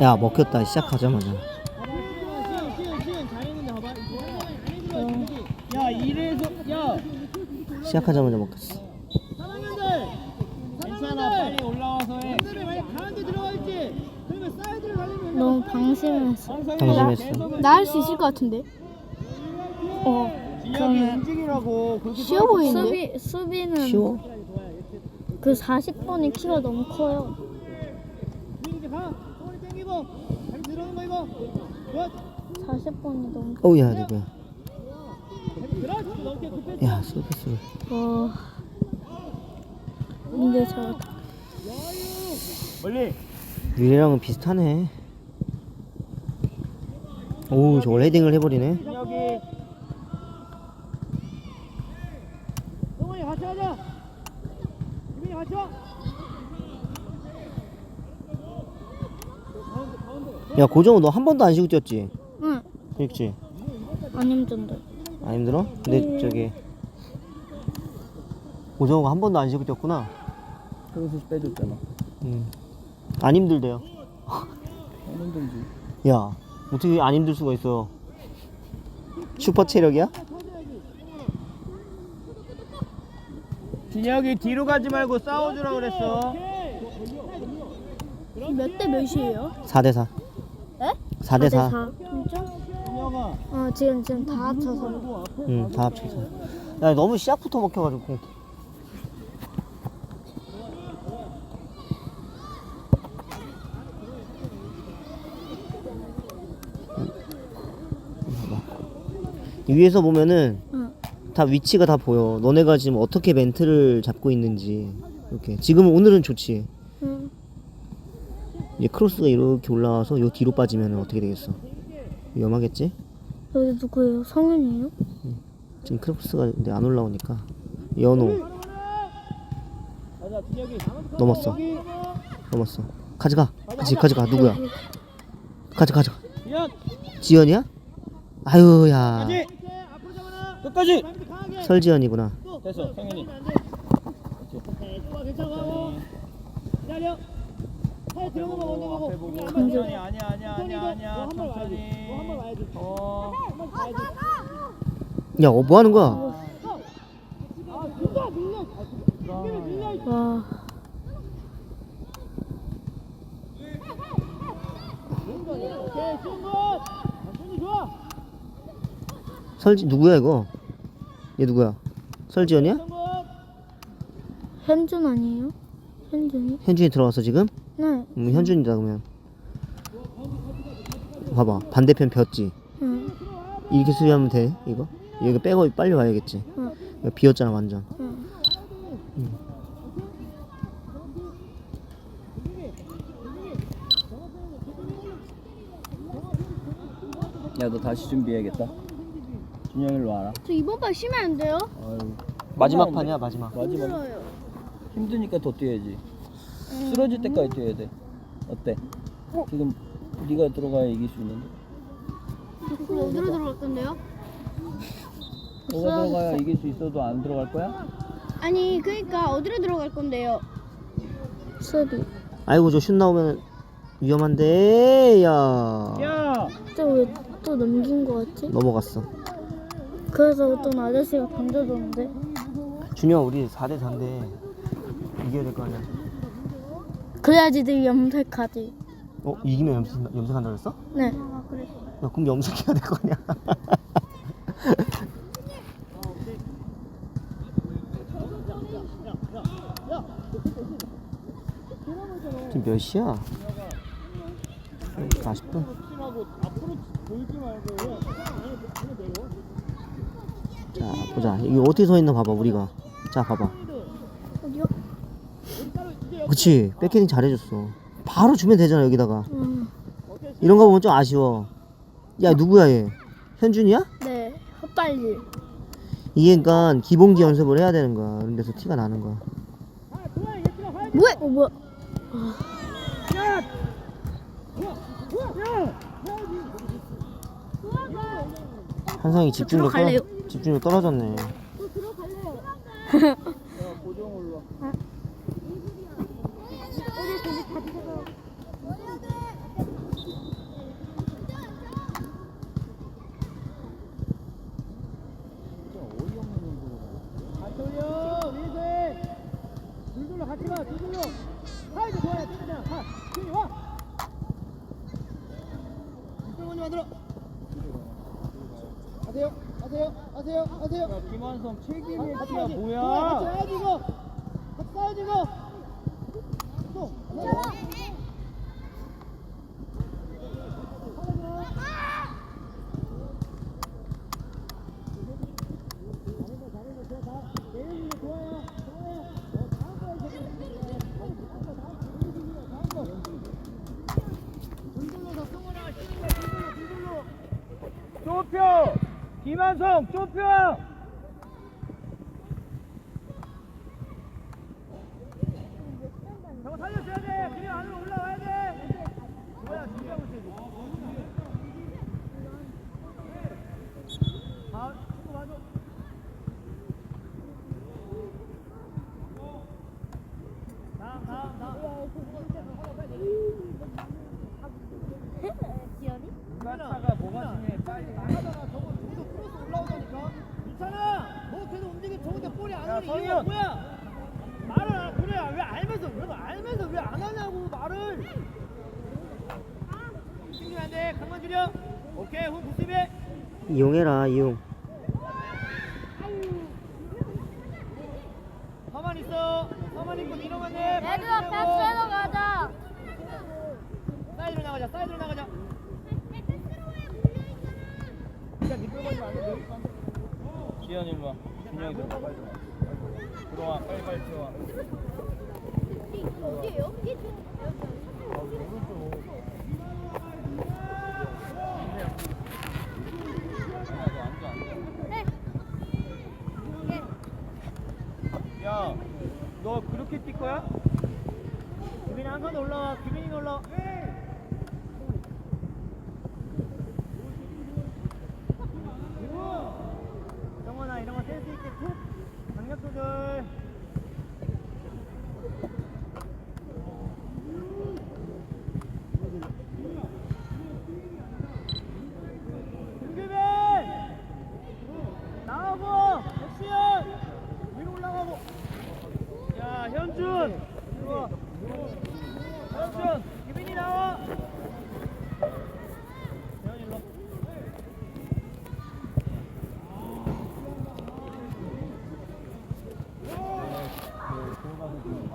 야 먹혔다 시작하자마자 야 이래서 야 시작하자마자 먹혔어 괜찮아 빨리 올라와서 해 그러면 가려면 너무 방심했어. 방심했어 나 할 수 있을 것 같은데. 어. 움직이라고 그렇게 쉬워 보이는데? 수비 수비는 쉬워? 그 40번의 키가 너무 커요. 이제 가 소리 땡기고 다리 들어오는 거 이거 굿 40번이 너무 어우야 누구야? 들어 넘게 급해 야 서비스 와. 근데 저 멀리. 유리랑은 비슷하네. 오우 저걸 헤딩을 해버리네. 진혁이 동원이 같이 하자 야 고정우 너 한 번도 안 쉬고 뛰었지? 응. 그렇지 안 힘든데. 안 힘들어? 근데 저기 고정우가 한 번도 안 쉬고 뛰었구나 그래서 빼줬잖아 음. 안 힘들대요 안 힘들지 야 어떻게 안 힘들 수가 있어 슈퍼 체력이야? 진혁이 뒤로 가지 말고 싸워주라 그랬어 몇 대 몇이에요? 4대4 에? 4대 4 진짜? 진혁아 어 지금 지금 다 합쳐서. 응, 다 합쳐서. 야, 너무 시작부터 먹혀가지고. 이 위에서 보면은 응. 다 위치가 다 보여. 너네가 지금 어떻게 멘트를 잡고 있는지. 이렇게. 지금 오늘은 좋지. 응. 이제 크로스가 이렇게 올라와서 요 뒤로 빠지면 어떻게 되겠어? 위험하겠지? 여기 누구예요? 성윤이에요? 지금 크로스가 근데 안 올라오니까. 연호. 넘었어. 넘었어. 가져가. 그치, 가져가. 누구야? 가져, 가져. 진혁 지연이야? 아유야. 끝까지 설지연이구나. 됐어 성현이 천천히 아니야 아니야 아니야 아니야 천천히 어 야, 어, 뭐 하는 거야? 와. 설지, 누구야, 이거? 얘 누구야? 설지연이야? 현준 아니에요? 현준이? 현준이 들어왔어, 지금? 네. 음, 현준이다, 그러면. 봐봐. 반대편 폈지? 응. 이렇게 수비하면 돼, 이거? 여기 빼고 빨리 와야겠지? 응. 이거 비었잖아, 완전. 응. 야너 다시 준비해야겠다 준영이 일로 와라 저 이번 발 쉬면 안 돼요? 아유 마지막 판이야, 마지막. 마지막 힘들어요. 힘드니까 더 뛰어야지 쓰러질 때까지 뛰어야 돼 어때? 지금 네가 들어가야 이길 수 있는데 그럼 어디로 들어갈 건데요? 너가 들어가야 이길 수 있어도 안 들어갈 거야? 아니 그러니까 어디로 들어갈 건데요? 수비. 아이고, 저 슛 나오면 위험한데, 야. 야! 또왜또 넘긴 거 같지? 넘어갔어. 그래서 어떤 아저씨가 던져줬는데 준영, 우리 4대 4인데, 이겨야 될 거 아니야? 그래야지 늘 염색하지. 어? 이기면 염색, 염색한다 그랬어? 네. 야, 그럼 염색해야 될 거 아니야? 지금 몇 시야? 40분? 자, 보자. 여기 어떻게 서 있나 봐봐, 우리가. 자, 봐봐. 어디요? 그치? 백헤딩 잘해줬어. 바로 주면 되잖아, 여기다가. 음. 이런 거 보면 좀 아쉬워. 야, 누구야, 얘? 현준이야? 네. 헛발질. 이게 그러니까 기본기 연습을 해야 되는 거야. 그런 데서 티가 나는 거야. 뭐야? 어 뭐야? 한성이 집중력 들어갈래요? 집중력 떨어졌네. 만들어 하세요 하세요 하세요 하세요 야 김한성 책임의 같이 티야 가야지. 뭐야 같이 가야지 이거. 같이 가야지 이거. 또. 좁혀 김한성 좁혀 저거 살려줘야 돼 그냥 안으로 올라와야 돼 뭐야 진짜 못해 아 이거 맞아 다음 다음 다음 지연이? 차가 뭐가 중요해 빨리 나가잖아. 저거 저기서 크로스 올라오다니까. 있잖아. 너 계속 움직이 저건데 볼이 안 야, 오는 이유가 성현. 뭐야? 말을 안 그래. 왜 알면서 왜 알면서 왜 안 하냐고 말을. 신경 안돼 강만 줄여 오케이 훈 구수비 이용해라 이용. 가만 있어. 가만 있고 민호만 해 얘들아 패스해서 가자. 사이드로 나가자 사이드로 나가자. 지현 일로 와. 준영이 들어와. 빨리 들어와. 빨리 빨리 들어와. 어디에요? 야, 너 그렇게 뛸 거야? 규빈이 한칸 올라와. 규빈이 올라와. 정원아 이런 거 센스 있게 툭 강력 조절. 김규빈 나오고 액션 위로 올라가고 야 현준 들어와 현준 규빈이 나와 재현이 일로 와.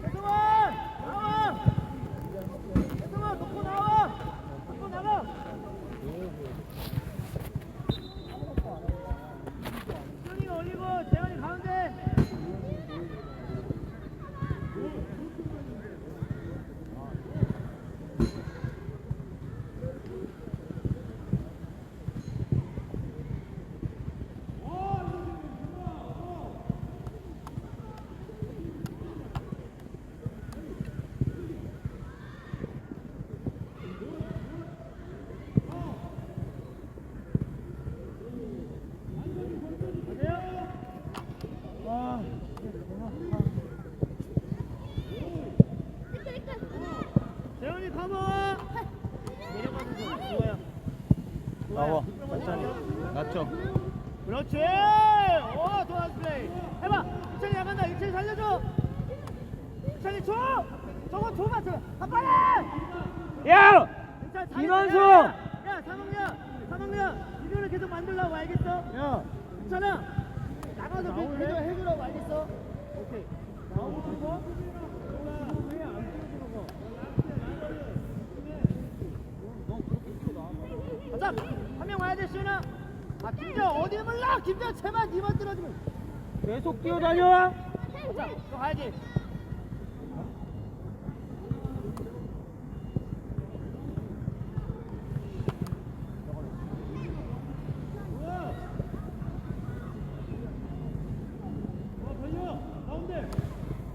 대성아 나와 대성아 놓고 나와 놓고 나가 수현이가 올리고 재현이 가운데 와 재현이 가봐 내려가서 좋아요 나와 천천히 낮춰 그렇지 오 좋아 플레이 해봐 이찬이 나간다 이찬이 살려줘 이찬이 줘 저거 줘봐 저거 한 번에 야 김원수 야 3학년 3학년 이거를 계속 만들라고 알겠어? 야. 이찬아? 나가서 그 해줘 해주라고 알겠어? 오케이. 나오고 싶어? 왜안 가자. 한명 와야 돼 시훈아. 아 김재현 어디 몰라? 김재현 제발 니만 들어주면. 계속 뛰어다녀. 자, 또 가야지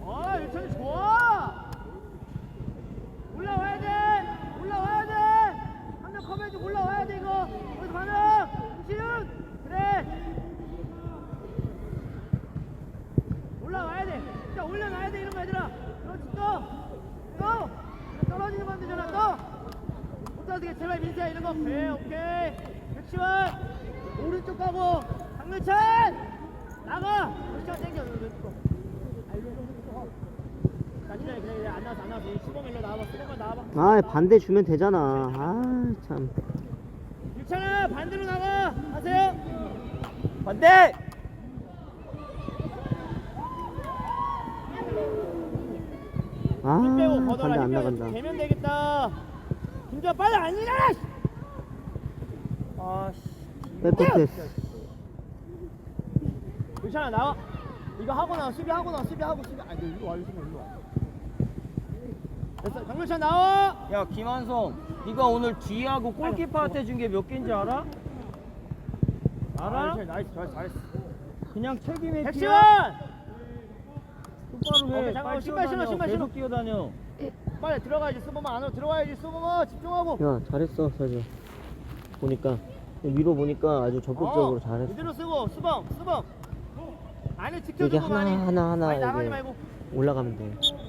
아, 유찬이 좋아! 올라와야 돼! 올라와야 돼! 한 명 커버해주고 올라와야 돼, 이거! 여기서 가능! 시윤! 그래! 올라와야 돼! 진짜 올려놔야 돼, 이런 거 얘들아! 그렇지, 또! 또! 떨어지는 건 되잖아, 또! 못 따지게 제발 민수야, 이런 거! 오케이, 오케이! 백시원! 오른쪽 가고! 강민찬! 나가 시간 땡겨 너 왼쪽 자 기다려 기다려 기다려. 안 나왔어 안 나왔어 수범 일로 나와봐 수범만 나와봐 아 반대 주면 되잖아. 아 참. 유찬아 반대로 나가. 하세요. 반대! 아 힘 빼고 반대 걷어라 안힘 빼고 나간다. 되면 되겠다. 김주아 빨리 안 일어나 아씨. 백코트. 유찬아 나와. 이거 하고 나와. 수비 하고 나와. 수비 하고 수비. 아니 너 일로 와 유찬아 일로 와 됐어. 정글찬 나와. 야 김한성 네가 오늘 뒤하고 골키퍼한테 준 게 몇 개인지 알아? 알아? 아, 나이스 잘했어 잘했어. 그냥 책임의 백시원 똑바로 오케이, 해 잠깐만, 빨리 신발 신어, 뛰어다녀. 신발 신어. 계속 뛰어다녀. 빨리 들어가야지 수범아. 안으로 들어가야지 수범아. 집중하고. 야 잘했어 서지 보니까 위로 보니까 아주 적극적으로 어, 잘했어. 이대로 쓰고 수범 수범. 안에 이게 지켜주고 하나 많이. 하나 하나 많이 나가지 이게 말고. 올라가면 돼 지금.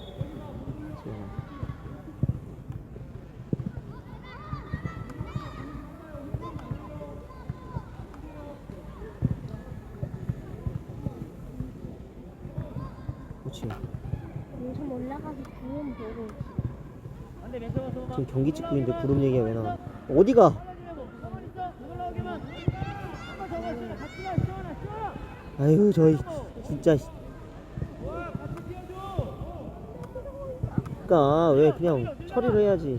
그렇지 요즘 올라가서 구름 보고 안돼 왼쪽으로 수범아 지금 경기 찍고 있는데 구름 얘기가 왜 나와? 어디가? 못 아유 저희 진짜 그니까 왜 그냥 처리를 해야지.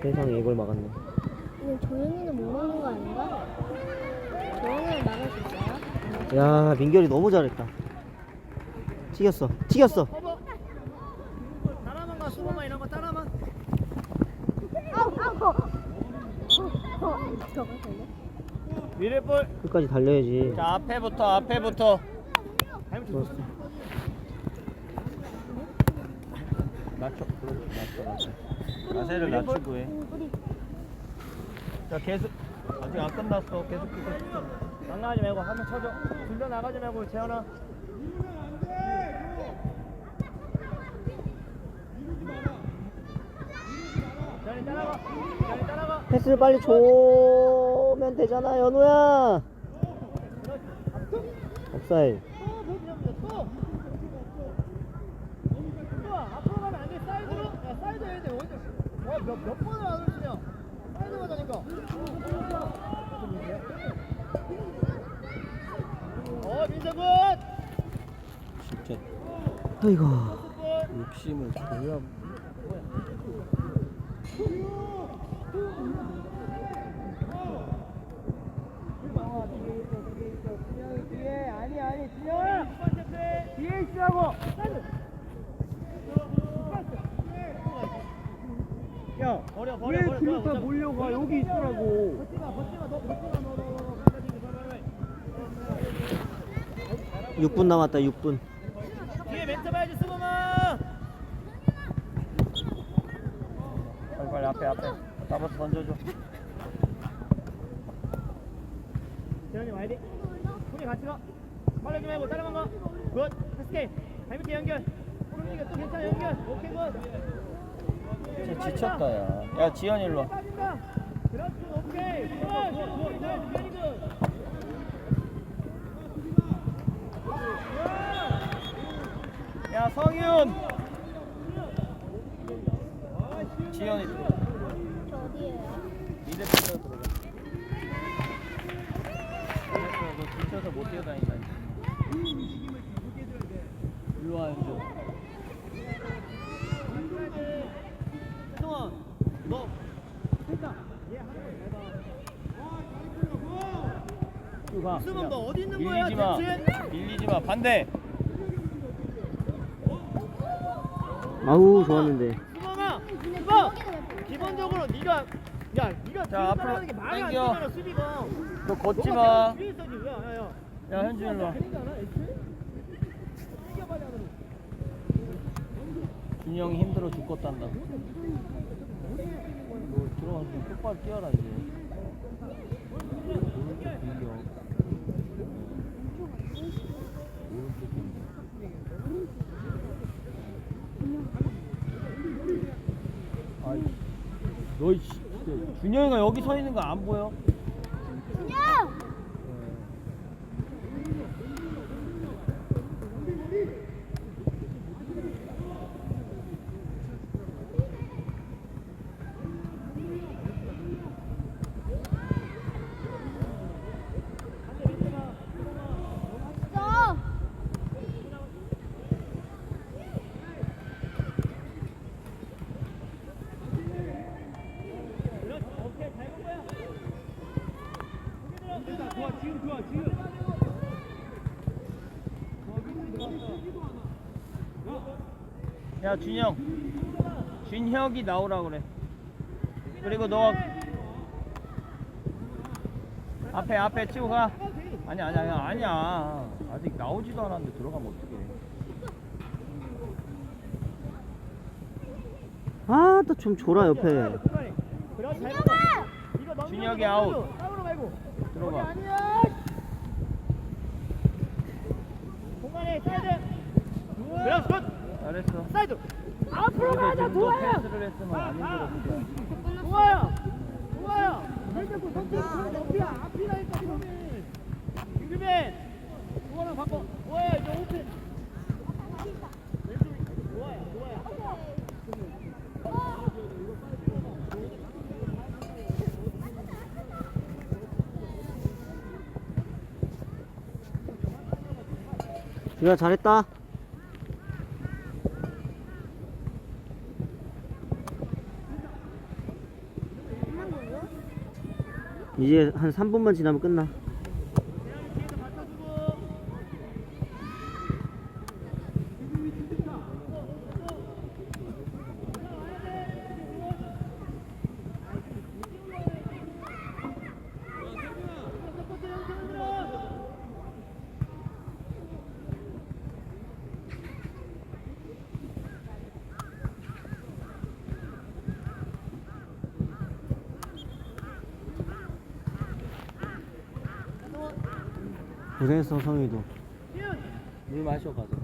세상에 이걸 막았네. 조용히는 모르는 거 아닌가? 조용히는 막을 수 있어요? 야 민결이 너무 잘했다. 튀겼어. 튀겼어. 커버 따라만 가 수범아 이런 거 따라만. 저거 되네? 미래볼. 끝까지 달려야지. 자 앞에부터 앞에부터. 좋았어. 낮춰 낮춰 낮춰. 자세를 낮추고 해자 계속 아직 안 끝났어. 계속 계속 안 나가지 말고 한번 쳐줘. 둘러 나가지 말고 재현아. 재현이 따라가. 재현이 따라가. 패스를 빨리 줘면 되잖아 연우야. 옵사이 앞으로 가면 안돼. 사이드로. 야 사이드 해야 돼. 어디 몇, 몇 번을 안 올리냐 사이드 가자니까 어 민석군 진짜 아이고 욕심을 줘야 뒤에 아니 아니 뒤에 뒤에 있으라고 야 버려 버려 왜 버려 다 버려. 몰려가 여기 있으라고 버티마 버티마 너 버티마 너 너 너 6분 남았다 6분 봐야지 수범아 빨리 빨리 앞에 앞에. 잡아서 던져줘. 재현이 와야 돼. 손이 같이 가. 빨리 좀 해고 따라만 가굿. 패스케이 발밑에 연결. 오른쪽에 또 괜찮아 연결. 오케이 굿. 진짜 지쳤다 야. 야 지현 일로 그렇지 오케이. 굿굿굿 성윤. 지현이 들어가. 너못 뛰어다닌다. 일로 와 현주. 너 됐다. 수범 너 어디 있는 거야, 밀리지 마. 대체? 밀리지 마. 반대. 아우 좋았는데 수범아 수범 기본적으로 네가 야 네가 자, 앞으로 따라가는 게 말이 안 당겨. 되잖아 수비가 너 걷지 너가 마. 뒤에 있어야지 야 야 야 야 현주 일로 와. 준영이 힘들어 죽겠단다. 너 들어가서 좀 똑바로 뛰어라 이제. 오른쪽. 너 씨, 준영이가 여기 서 있는 거 안 보여? 야 준영, 준혁이 나오라 그래. 그리고 너 앞에 앞에 치고 가. 아니야 아니야 아니야 아니야. 아직 나오지도 않았는데 들어가면 어떡해. 아, 나좀 줘라 옆에. 넘겨 준혁이 아웃. 싸우러 말고 들어가. 아니야 공간에 사이드 그렇지 굿잘 했어. 사이드. 앞으로 가자 도와야 패스를 했으면 안 힘들었을 도와야 도와야 왜 자꾸 선택 높이야. 앞이라니까 이거는 김규빈 도와랑 바꿔. 도와야 이제 오픈 왼쪽이. 준혁아 잘했다. 한번 걸려? 이제 한 3분만 지나면 끝나. 고생했어 성희도. 물 마셔 가서.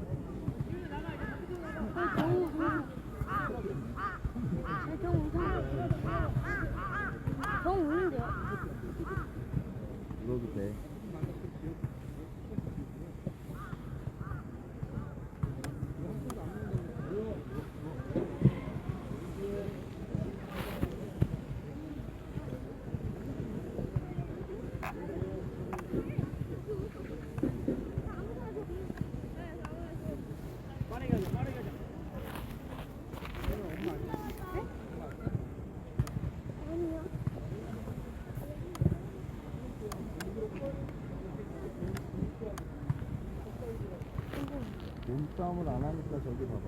몸싸움을 안 하니까 저기 봐봐.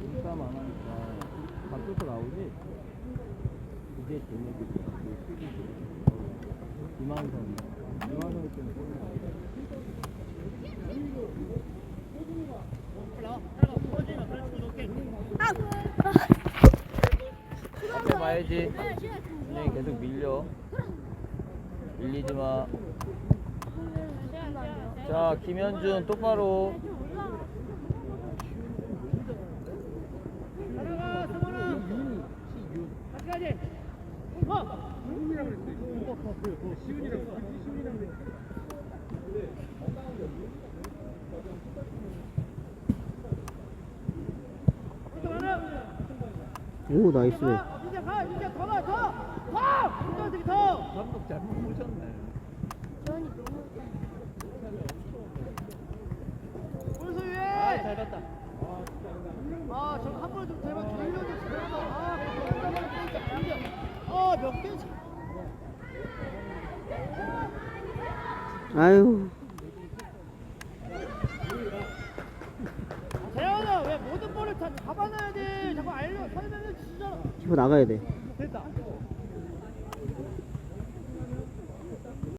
몸싸움 안 하니까 밖에서 나오지? 이게 수비들이. 이만성. 이만성 때문에. 앞에 봐야지. 그냥 계속 밀려. 밀리지 마. 자, 김현준 똑바로. 나가 승원아 같이 가지 어 오 나이스. 진짜 가 진짜 더가 더 더! 운전들이 더! 감독 잘못 보셨네. 재원이 너무 골수 위에! 잘 봤다. 아 저한 번에 좀 제발 돌려주지 아 아 몇 개지 아유. 재현아 왜 모든 볼을 다 잡아놔야 돼? 자꾸 알려 설명해 키퍼 나가야 돼.